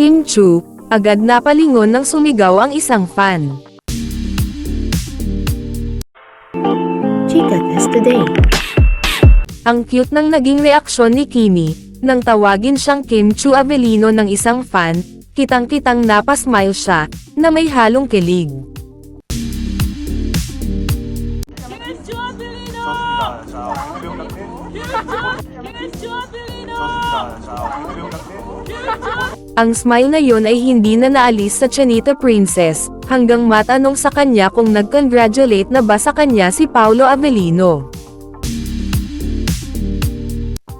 Kim Chu, agad napalingon ng sumigaw ang isang fan. Today. Ang cute ng naging reaksyon ni Kimi, nang tawagin siyang Kim Chu Avelino ng isang fan, kitang-kitang napasmile siya, na may halong kilig. Kim Chu Avelino! Ang smile na yon ay hindi na naalis sa Chanita Princess, hanggang matanong sa kanya kung nag-congratulate na ba sa kanya si Paolo Avellino.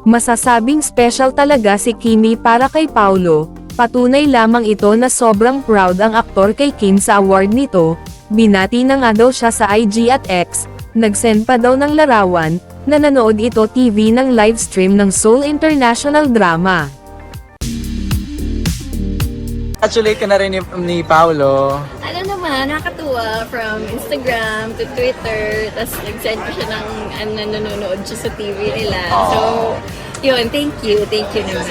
Masasabing special talaga si Kimi para kay Paolo, patunay lamang ito na sobrang proud ang aktor kay Kim sa award nito, binati na nga daw siya sa IG at X, nagsend pa daw ng larawan, na nanood ito TV ng livestream ng Seoul International Drama. Congratulate ka na rin ni, ni Paolo. ano naman, nakakatuwa from Instagram to Twitter, tapos nag-send ko siya ng ano, nanonood siya sa TV nila. So, yun, thank you, thank you naman.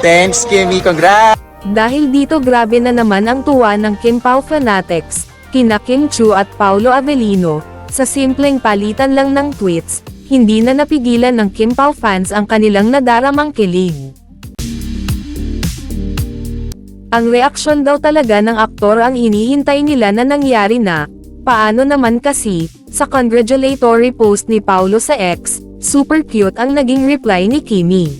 Thanks, Kimmy. Congrats! Dahil dito grabe na naman ang tuwa ng Kim Pao fanatics, kina Kim Chu at Paulo Avelino, sa simpleng palitan lang ng tweets, hindi na napigilan ng Kim Pao fans ang kanilang nadaramang kilig. Ang reaksyon daw talaga ng aktor ang hinihintay nila na nangyari na, paano naman kasi, sa congratulatory post ni Paulo sa X, super cute ang naging reply ni Kimi.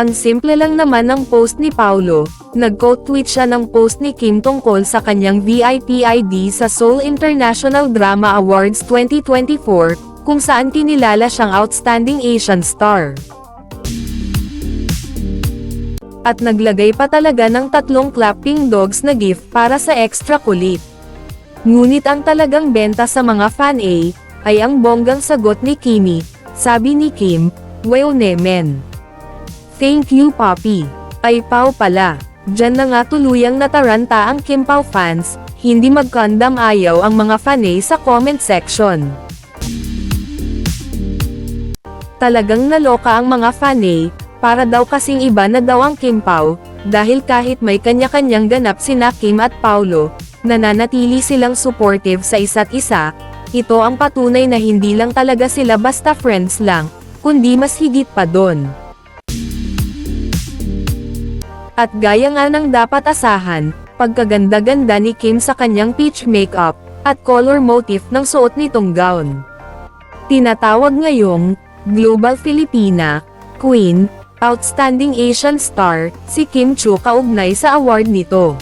Ang simple lang naman ng post ni Paulo, nag-quote tweet siya ng post ni Kim tungkol sa kanyang VIP ID sa Seoul International Drama Awards 2024, kung saan kinilala siyang Outstanding Asian Star. At naglagay pa talaga ng tatlong clapping dogs na gift para sa extra kulit. Ngunit ang talagang benta sa mga fan A, ay ang bonggang sagot ni Kimi, sabi ni Kim, Wow nemen. Thank you Poppy. Ay Pau pala. Diyan na nga tuluyang nataranta ang Kim Pao fans, hindi magkandam ayaw ang mga fanay sa comment section. Talagang naloka ang mga fanay, para daw kasing iba na daw ang Kim Pao, dahil kahit may kanya-kanyang ganap sina Kim at Paulo, nananatili silang supportive sa isa't isa, ito ang patunay na hindi lang talaga sila basta friends lang, kundi mas higit pa doon. At gaya nga ng dapat asahan, pagkaganda-ganda ni Kim sa kanyang peach makeup, at color motif ng suot nitong gown. Tinatawag ngayong, Global Filipina, Queen, Outstanding Asian Star, si Kim Chu kaugnay sa award nito.